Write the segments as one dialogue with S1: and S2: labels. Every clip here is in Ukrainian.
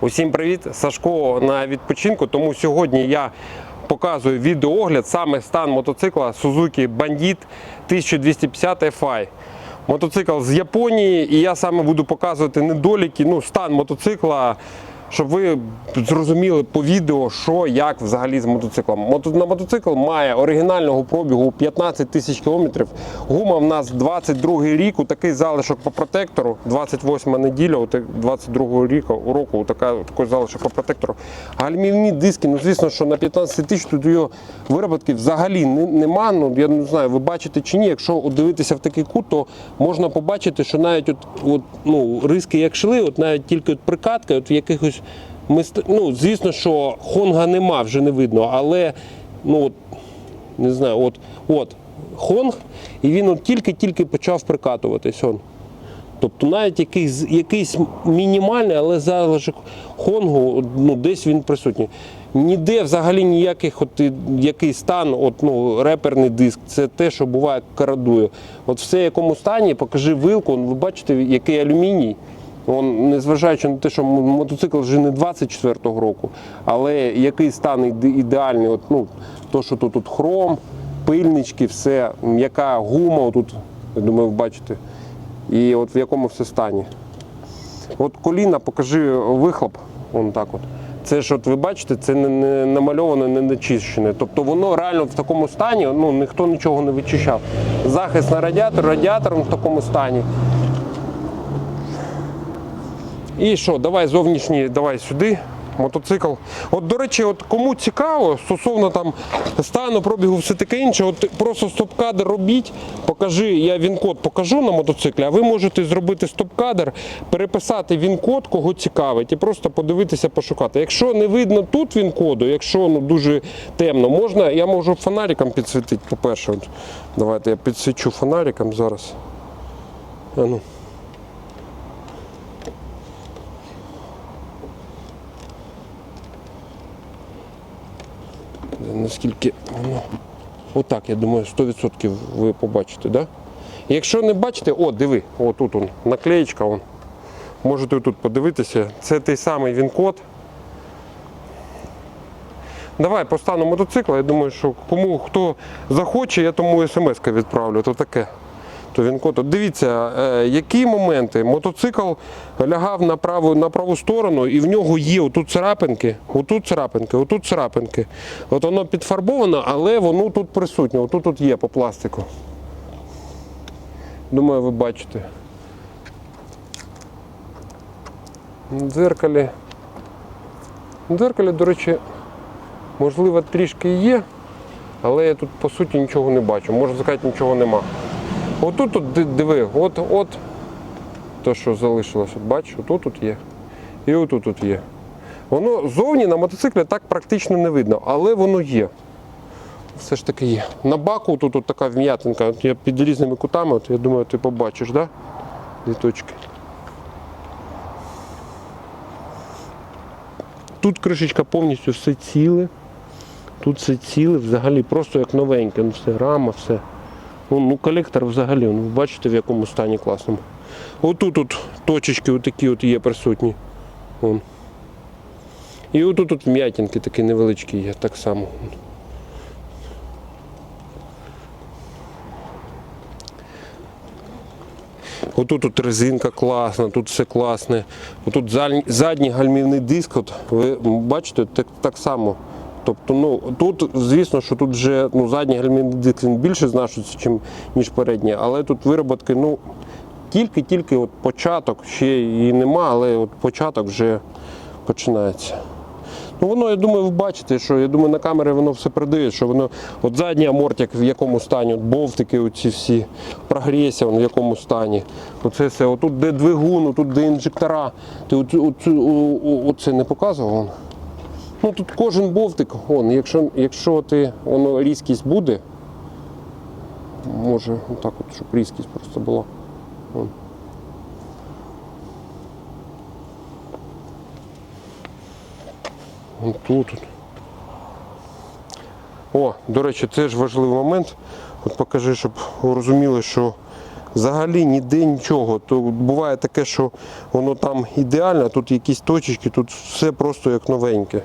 S1: Усім привіт! Сашко на відпочинку. Тому сьогодні я показую відеоогляд саме стан мотоцикла Suzuki Bandit 1250 FI. Мотоцикл з Японії, і я саме буду показувати недоліки, ну, стан мотоцикла, щоб ви зрозуміли по відео, що як взагалі з мотоциклом. Мото- На мотоцикл має оригінального пробігу 15 тисяч кілометрів. Гума в нас 22 рік, у такий залишок по протектору, 28 неділя, 22 ріку, року, така, такий залишок по протектору. Гальмівні диски, ну звісно, що на 15 тисяч тут його вироботки взагалі не- нема. Ну я не знаю, ви бачите чи ні. Якщо дивитися в такий кут, то можна побачити, що навіть от, от ну, риски як шли, от навіть тільки от прикатка, от в якихось мист... ну, звісно, що Хонга нема, вже не видно, але ну от, не знаю, от, от Хонг, і він от тільки-тільки почав прикатуватись. Он. Тобто навіть якийсь, якийсь мінімальний, але залишок Хонгу, ну, десь він присутній. Ніде взагалі ніяких, от, який стан, от, ну, реперний диск, це те, що буває карадує. От все в якому стані, покажи вилку, ви бачите, який алюміній. Он, незважаючи на те, що мотоцикл вже не 24-го року, але який стан ідеальний, от, ну, то, що тут, тут хром, пильнички, все, м'яка гума, тут, я думаю, ви бачите. І от в якому все стані. От коліна, покажи вихлоп, вон так от. Це ж от ви бачите, це не, не намальоване, не начищене. Тобто воно реально в такому стані, ну ніхто нічого не вичищав. Захист на радіатор, радіатор в такому стані. І що, давай зовнішній, давай сюди. Мотоцикл. От, до речі, от кому цікаво стосовно там стану, пробігу, все таке інше, от просто стоп-кадр робіть, покажи, я він-код покажу на мотоциклі, а ви можете зробити стоп-кадр, переписати він-код, кого цікавить, і просто подивитися, пошукати. Якщо не видно тут він-коду, якщо ну, дуже темно, можна, я можу фонариком підсвітити, по-перше. Давайте я підсвічу фонариком зараз. А ну. Наскільки воно. Отак, я думаю, 100% ви побачите, да? Якщо не бачите, о, диви, о, тут он, наклеєчка. Он. Можете тут подивитися. Це той самий він-код. Давай по стану мотоцикла. Я думаю, що кому хто захоче, я тому смс відправлю. То таке. То він код. От Дивіться, е, які моменти. Мотоцикл лягав на праву, на праву сторону, і в нього є отут царапинки, отут царапинки, отут царапинки. От воно підфарбовано, але воно тут присутнє. Отут тут є по пластику. Думаю, ви бачите. Дзеркалі. Дзеркалі, до речі, можливо, трішки є, але я тут по суті нічого не бачу. Можна сказати, нічого нема. Отут тут диви, от, от те, що залишилось, от бачиш, отут тут є. І отут тут є. Воно зовні на мотоциклі так практично не видно, але воно є. Все ж таки є. На баку тут от така вм'ятинка, от я під різними кутами, от, я думаю, ти побачиш, да? Дві точки. Тут кришечка повністю все ціле. Тут все ціле, взагалі просто як новеньке, ну все, рама, все. Ну, ну колектор взагалі, ну, бачите в якому стані класному. Отут тут точечки отакі от є присутні. Вон. І отут тут вм'ятинки такі невеличкі є, так само. Отут тут резинка класна, тут все класне. Отут задній гальмівний диск, от, ви бачите, так, так само. Тобто, ну, тут, звісно, що тут вже ну, задній він більше знашується, чим, ніж передній, але тут вироботки, ну, тільки-тільки от початок, ще її нема, але от початок вже починається. Ну воно, я думаю, ви бачите, що я думаю, на камері воно все передає, що воно от задній амортик в якому стані, от болтики, оці всі, прогресія, в якому стані. Оце все, отут де двигун, тут де інжектора. Ти оцю, оцю, о- о- оце не показував? Ну тут кожен болтик, он, якщо, якщо ти, воно різкість буде, може отак от, щоб різкість просто була. Вон. Вон тут. О, до речі, це ж важливий момент. От покажи, щоб розуміли, що Взагалі ніде нічого. То буває таке, що воно там ідеально, тут якісь точечки, тут все просто як новеньке.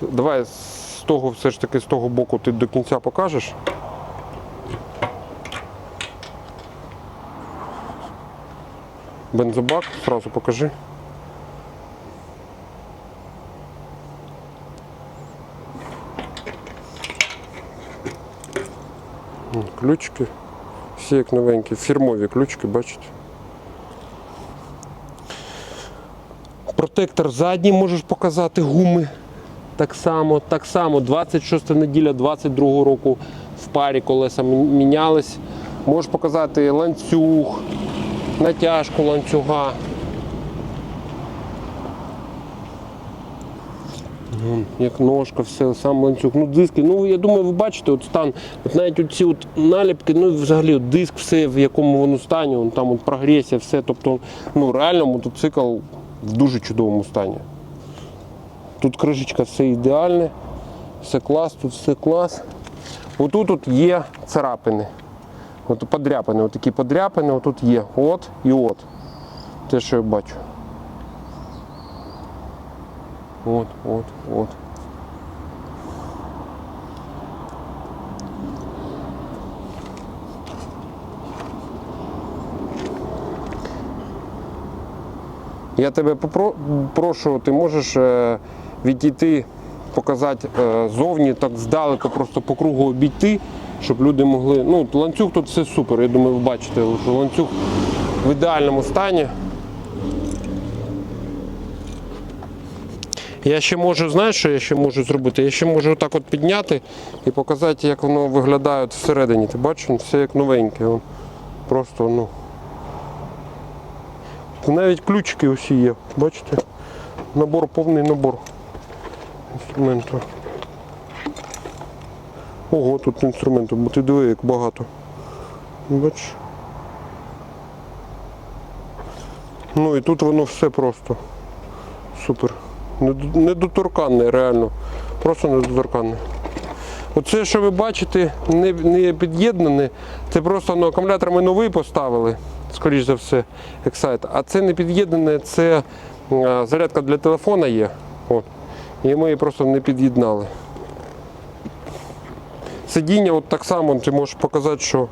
S1: Давай з того, все ж таки з того боку ти до кінця покажеш. Бензобак, сразу покажи. Ключики. Всі як новенькі, фірмові ключики, бачите. Протектор задній можеш показати гуми. Так само, так само, 26 неділя 22 року в парі колеса мінялись. Можеш показати ланцюг, натяжку ланцюга. Як ножка, все, сам ланцюг. Ну, диски. Ну, я думаю, ви бачите, от стан, от навіть оці от наліпки, ну взагалі от диск, все, в якому воно стані, там от прогресія, все. Тобто, ну реально мотоцикл в дуже чудовому стані. Тут кришечка все ідеальне, все клас, тут все клас. Отут от є царапини. От подряпини, от подряпини, отут є. От і от. Те, що я бачу. От, от, от. Я тебе попро- прошу, ти можеш е, відійти, показати е, зовні, так здалеку, просто по кругу обійти, щоб люди могли. Ну, ланцюг тут все супер. Я думаю, ви бачите, що ланцюг в ідеальному стані. Я ще можу, знаєш, що я ще можу зробити? Я ще можу отак от підняти і показати, як воно виглядає всередині. Ти бачиш, все як новеньке. Просто, ну. Навіть ключики усі є, бачите? Набор, повний набор інструменту. Ого, тут інструменту, бо ти диви, як багато. Бачиш? Ну і тут воно все просто. Супер. Недоторканне, реально. Просто недоторканне. Оце, що ви бачите, не, не під'єднане, це просто ну, акумулятор ми новий поставили, скоріш за все, Excite. А це не під'єднане, це е, зарядка для телефона є. І ми її просто не під'єднали. Сидіння от так само ти можеш показати, що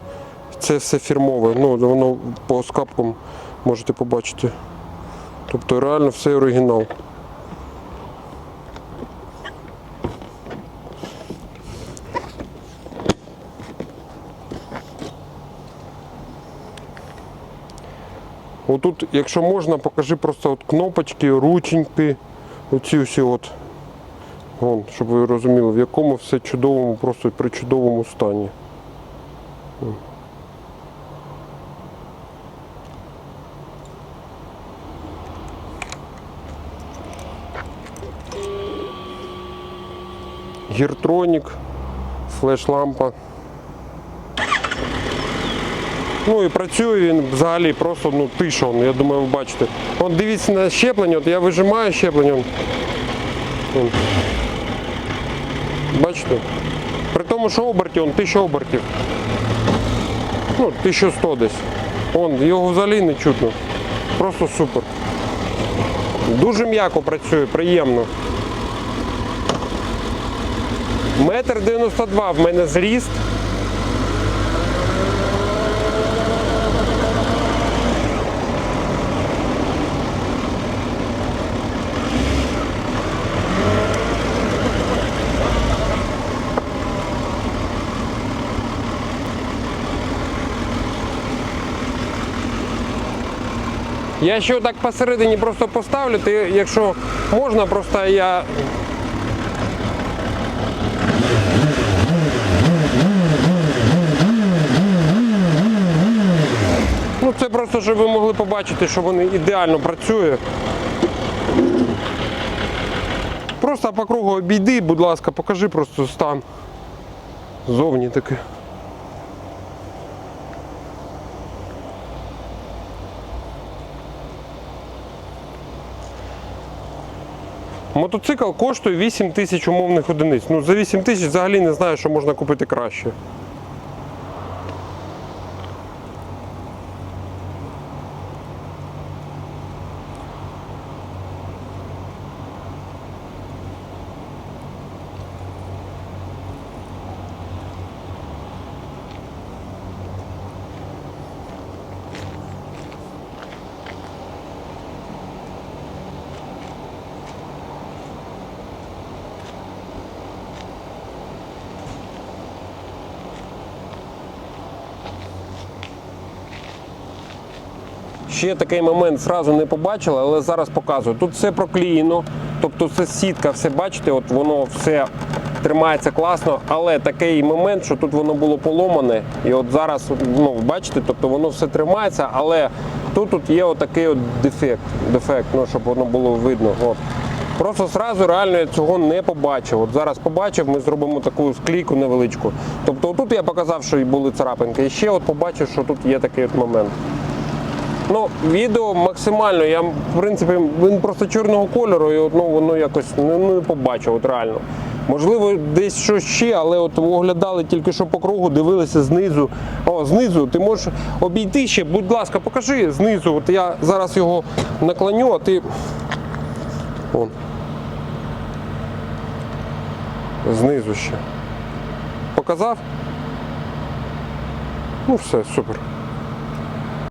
S1: це все фірмове. Ну, воно по скапкам можете побачити. Тобто реально все оригінал. Отут, якщо можна, покажи просто от кнопочки, рученьки, оці всі от. Вон, щоб ви розуміли, в якому все чудовому, просто при чудовому стані. Гіртронік, флеш-лампа. Ну і працює він взагалі просто ну, тиша, я думаю, ви бачите. От дивіться на щеплення, от я вижимаю щеплення. Бачите? При тому, що обертів, он 1000 обертів. Ну, 1100 десь. Он, його взагалі не чутно. Просто супер. Дуже м'яко працює, приємно. Метр 92 в мене зріст. Я ще так посередині просто поставлю, ти, якщо можна, просто я. Ну це просто, щоб ви могли побачити, що вони ідеально працює. Просто по кругу обійди, будь ласка, покажи просто стан. Зовні таке. Мотоцикл коштує 8 тисяч умовних одиниць. Ну, за 8 тисяч взагалі не знаю, що можна купити краще. Ще такий момент зразу не побачили, але зараз показую. Тут все проклеєно, тобто це сітка, все бачите, от воно все тримається класно, але такий момент, що тут воно було поломане, і от зараз, ну бачите, тобто воно все тримається, але тут, тут є отакий от дефект, дефект, ну щоб воно було видно. От. Просто зразу реально я цього не побачив. От зараз побачив, ми зробимо таку склейку невеличку. Тобто тут я показав, що і були царапинки, і ще от побачив, що тут є такий от момент. Ну, відео максимально, я в принципі, він просто чорного кольору, і от, ну, воно якось не, не побачив, от реально. Можливо, десь щось ще, але от оглядали тільки що по кругу, дивилися знизу. О, знизу ти можеш обійти ще, будь ласка, покажи знизу. От я зараз його наклоню, а ти. Вон. Знизу ще. Показав? Ну все, супер.